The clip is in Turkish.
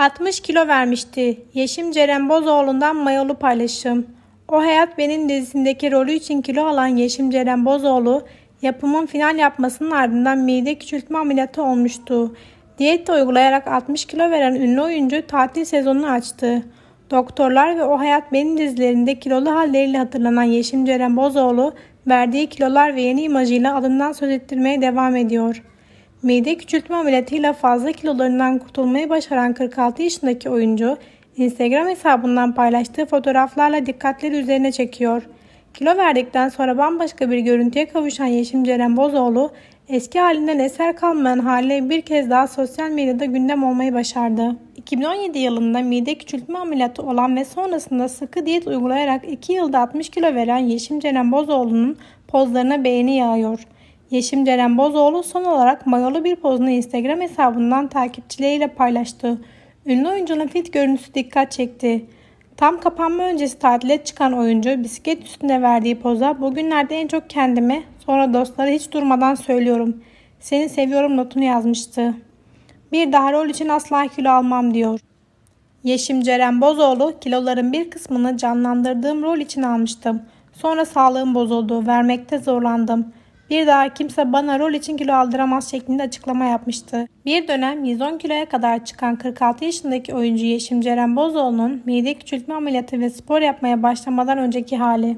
60 kilo vermişti. Yeşim Ceren Bozoğlu'ndan mayolu paylaşım. O Hayat Benim dizisindeki rolü için kilo alan Yeşim Ceren Bozoğlu, yapımın final yapmasının ardından mide küçültme ameliyatı olmuştu. Diyet uygulayarak 60 kilo veren ünlü oyuncu tatil sezonunu açtı. Doktorlar ve O Hayat Benim dizilerinde kilolu halleriyle hatırlanan Yeşim Ceren Bozoğlu, verdiği kilolar ve yeni imajıyla adından söz ettirmeye devam ediyor. Mide küçültme ameliyatıyla fazla kilolarından kurtulmayı başaran 46 yaşındaki oyuncu, Instagram hesabından paylaştığı fotoğraflarla dikkatleri üzerine çekiyor. Kilo verdikten sonra bambaşka bir görüntüye kavuşan Yeşim Ceren Bozoğlu, eski halinden eser kalmayan haliyle bir kez daha sosyal medyada gündem olmayı başardı. 2017 yılında mide küçültme ameliyatı olan ve sonrasında sıkı diyet uygulayarak 2 yılda 60 kilo veren Yeşim Ceren Bozoğlu'nun pozlarına beğeni yağıyor. Yeşim Ceren Bozoğlu son olarak mayolu bir pozunu Instagram hesabından takipçileriyle paylaştı. Ünlü oyuncunun fit görüntüsü dikkat çekti. Tam kapanma öncesi tatile çıkan oyuncu bisiklet üstünde verdiği poza bugünlerde en çok kendime sonra dostlara hiç durmadan söylüyorum. Seni seviyorum notunu yazmıştı. Bir daha rol için asla kilo almam diyor. Yeşim Ceren Bozoğlu kiloların bir kısmını canlandırdığım rol için almıştım. Sonra sağlığım bozuldu, vermekte zorlandım. Bir daha kimse bana rol için kilo aldıramaz şeklinde açıklama yapmıştı. Bir dönem 110 kiloya kadar çıkan 46 yaşındaki oyuncu Yeşim Ceren Bozoğlu'nun mide küçültme ameliyatı ve spor yapmaya başlamadan önceki hali.